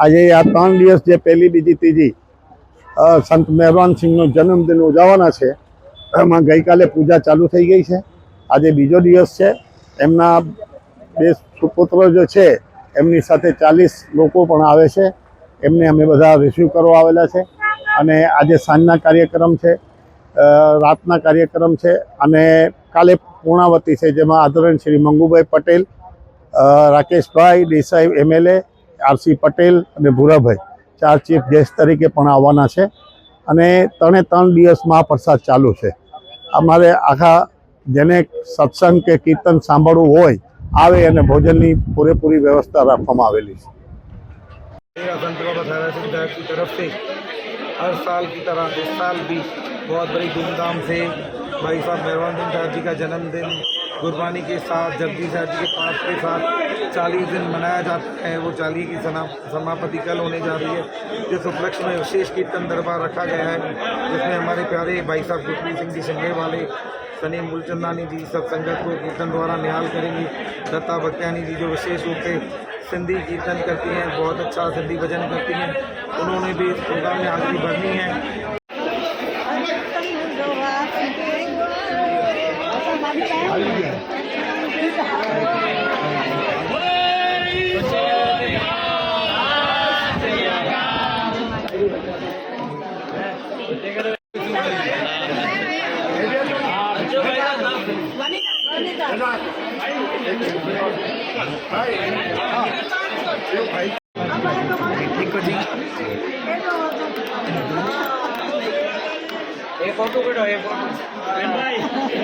આજે આ ત્રણ દિવસ જે પહેલી, બીજી, ત્રીજી સંત મહેરવાન સિંહનો જન્મદિન ઉજવવાના છે, એમાં ગઈકાલે પૂજા ચાલુ થઈ ગઈ છે. આજે બીજો દિવસ છે. એમના બે સુપુત્રો જે છે, એમની સાથે ચાલીસ લોકો પણ આવે છે. એમને અમે બધા રિસીવ કરવા આવેલા છે. અને આજે સાંજના કાર્યક્રમ છે રાતના કાર્યક્રમ છે. અને કાલે પૂર્ણાવતી છે, જેમાં આદરણીય શ્રી મંગુભાઈ પટેલ રાકેશભાઈ દેસાઈ એમએલએ આરસી પટેલ અને ભૂરાભાઈ ચાર ચીફ ગેસ્ટ તરીકે પણ આવવાના છે અને ત્રણે ત્રણ દિવસ મહાપ્રસાદ ચાલુ છે અમારે આખા જેને સત્સંગ કે કીર્તન સાંભળવું હોય આવે અને ભોજનની પૂરેપૂરી વ્યવસ્થા રાખવામાં આવેલી છે मेरा संत बाबा सारा सिद्धार्थ की तरफ से हर साल की तरह इस साल भी बहुत बड़ी धूमधाम से भाई साहब मेहरबान सिंह साहब जी का जन्मदिन गुरबानी के साथ, जगदीश जी के पाठ के साथ चालीस दिन मनाया जाता है। वो चालीस की समापति कल होने जा रही है, जिस उपलक्ष्य में विशेष कीर्तन दरबार रखा गया है, जिसमें हमारे प्यारे भाई साहब गुरप्रीत सिंह जी सिंगेर वाले, सनी मूलचंदानी जी, सब संगत को कीर्तन द्वारा निहाल करेंगी। दत्ता बख्यानी जी जो विशेष रूप से सिंधी कीर्तन करती हैं, बहुत अच्छा सिंधी भजन करती हैं, उन्होंने भी इस प्रोग्राम में हाजिरी भरनी है। એ ફોટો પડ્યો એ ફોટો. ભાઈ